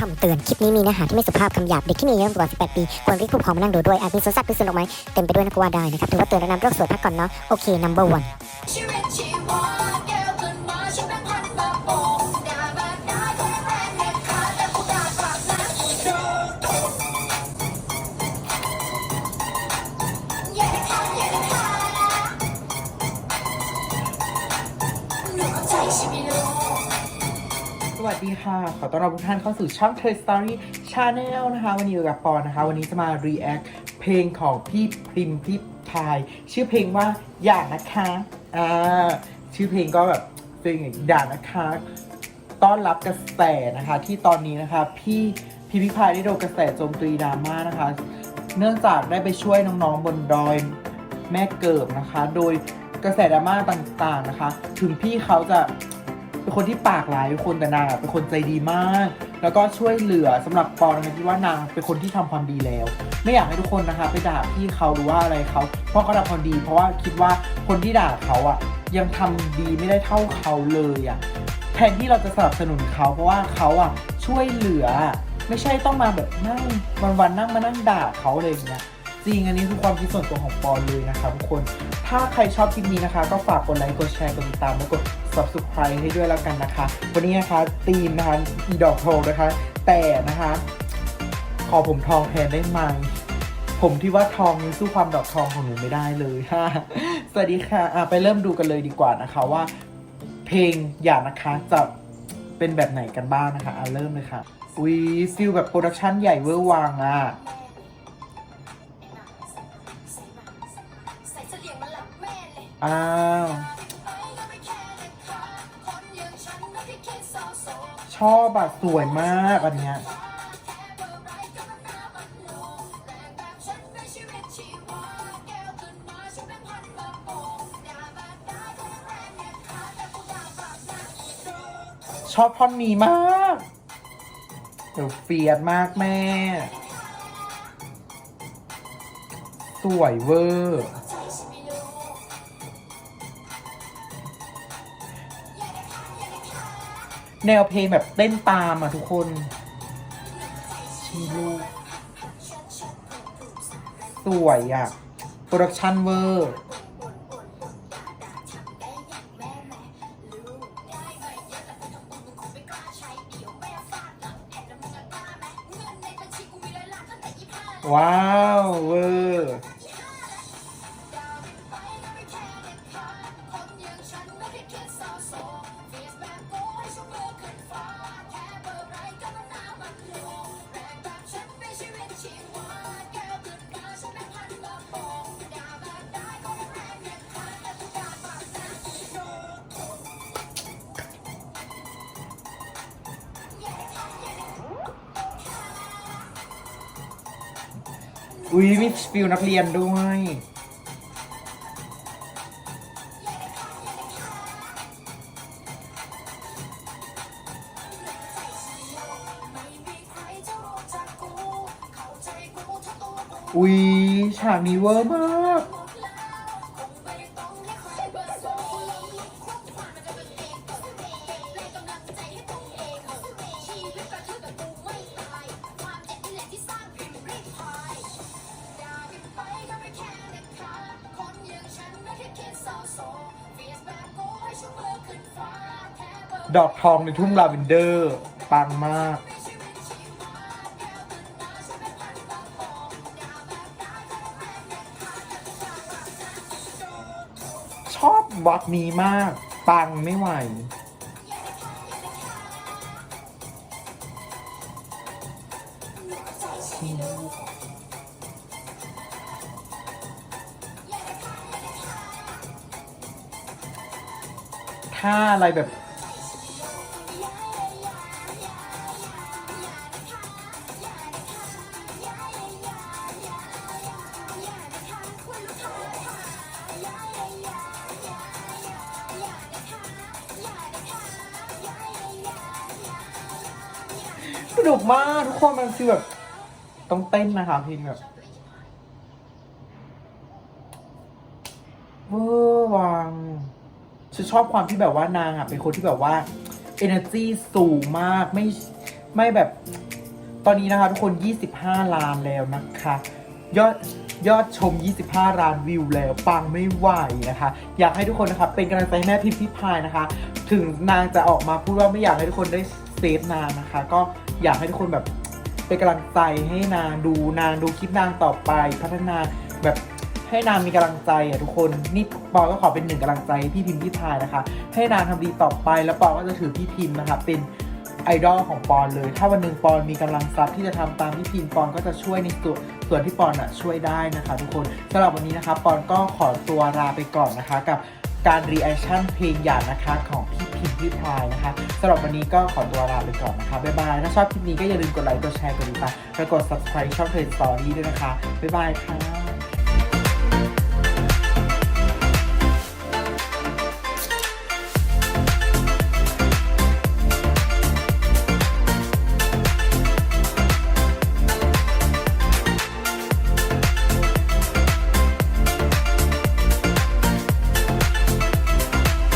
คำเตือน คลิปนี้มีเนื้อหาที่ไม่สุภาพคำหยาบ เด็กที่มีอายุต่ำกว่า 18 ปี ควรรีบผู้ปกครองมานั่งดูด้วย อาจมีสวนสัตว์หรือสวนดอกไหมเต็มไปด้วยนักว่าได้นะครับ ถือว่าเตือนและนำโรคสวยพักก่อนเนาะ โอเค number one วัสดีค่ะ ขอต้อนรับทุกท่านเข้าสู่ช่อง Toy Story Channel นะคะ วันนี้อยู่กับปอนนะคะ วันนี้จะมา react เพลงของพี่พริมพี่พาย ชื่อเพลงว่าอย่านะคะอ่าชื่อเพลงก็แบบเพลงอย่านะคะ ต้อนรับกระแสนะคะ ที่ตอนนี้นะคะพี่พี่พิพายได้โดนกระแสโจมตีดราม่านะคะ เนื่องจากได้ไปช่วยน้องๆบนดอยแม่เกิบนะคะ โดยกระแสดราม่าต่างๆนะคะ ถึงพี่เขาจะ เป็นคนที่ปากร้ายเป็นคนแต่นางอะเป็นคนใจดีมาก แล้วก็ช่วยเหลือสำหรับปอนะคะคิดว่านางเป็นคนที่ทำความดีแล้ว ไม่อยากให้ทุกคนนะคะ ไปด่าพี่เขาหรือว่าอะไรเขาเพราะเขาทำความดี เพราะว่าคิดว่าคนที่ด่าเขาอะยังทำดีไม่ได้เท่าเขาเลยอะแทนที่เราจะสนับสนุนเขาเพราะว่าเขาอะช่วยเหลือ ไม่ใช่ต้องมาแบบนั่งวันๆนั่งมานั่งด่าเขาอะไรอย่างเงี้ย จริงอันนี้คือความคิดส่วนตัวของปอนเลยนะคะทุกคน ถ้าใครชอบคลิปนี้นะคะ ก็ฝากกดไลค์ กดแชร์ กดติดตาม และกด subscribe ให้ด้วยแล้วกันนะคะ วันนี้นะคะธีมนะคะอีดอกทองนะคะ แต่นะคะ ขอผมทองแทนได้ไหมผมที่ว่าทองนี้สู้ความดอกทองของหนูไม่ได้เลยค่ะสวัสดีค่ะอะไปเริ่มดูกันเลยดีกว่านะคะว่า เพลงอย่านะคะจะเป็นแบบไหนกันบ้างนะคะอะเริ่มเลยค่ะอุ้ยฟิลแบบโปรดักชันใหญ่เวอร์วังอะใส่เสลี่ยงมาหลับแม่เลยอ้าว ชอบอะสวยมากอันเนี้ยชอบท่อนนี้มาก เดี๋ยวเฟียดมากแม่ สวยเวอร์ แนวเพลงแบบเต้นตามอะทุกคนชีลูกสวยอะ โปรดักชันเวอร์ว้าว เวอร์ อุ้ยมีฟิลนักเรียนด้วย อุ้ยฉากนี้เวอร์มาก ดอกทองในทุ่งลาเวนเดอร์ปังมาก ชอบวักนี้มาก ปังไม่ไหวถ้าอะไรแบบ สนุกมากทุกคนมันคือแบบต้องเต้นนะคะเพลงแบบเวอร์วังฉันชอบความที่แบบว่านางอะเป็นคนที่แบบว่า energy สูงมากไม่ไม่แบบตอนนี้นะคะทุกคน 25 ล้านแล้วนะคะ ยอดยอดชม 25ล้านวิวแล้วปังไม่ไหวนะคะ อยากให้ทุกคนนะคะเป็นกำลังใจให้แม่พิมพ์พิพายนะคะ ถึงนางจะออกมาพูดว่าไม่อยากให้ทุกคนได้เซฟนางนะคะ ก็อยากให้ทุกคนแบบเป็นกำลังใจให้นางดูนางดูคลิปนางต่อไปพัฒนาแบบให้นางมีกำลังใจอะทุกคนนี่ปอก็ขอเป็นหนึ่งกำลังใจพี่พิมพ์พิพายนะคะ ให้นางทำดีต่อไปแล้วปอก็จะถือพี่พิมพ์นะคะเป็น ไอดอลของปอนเลย ถ้าวันหนึ่งปอนมีกำลังทรัพย์ที่จะทำตามพี่พิมปอนก็จะช่วยในส่วนส่วนที่ปอนอะช่วยได้นะคะทุกคนสำหรับวันนี้นะคะปอนก็ขอตัวลาไปก่อนนะคะกับการรีแอคชั่นเพลงหยาดนะคะของพี่พิมพ์พี่พายนะคะสำหรับวันนี้ก็ขอตัวลาไปก่อนนะคะ บ๊ายบาย ถ้าชอบคลิปนี้ก็อย่าลืมกดไลค์ กดแชร์ กดติดตามและกด subscribe ช่องเพจสตอรี่ด้วยนะคะ บ๊ายบายค่ะ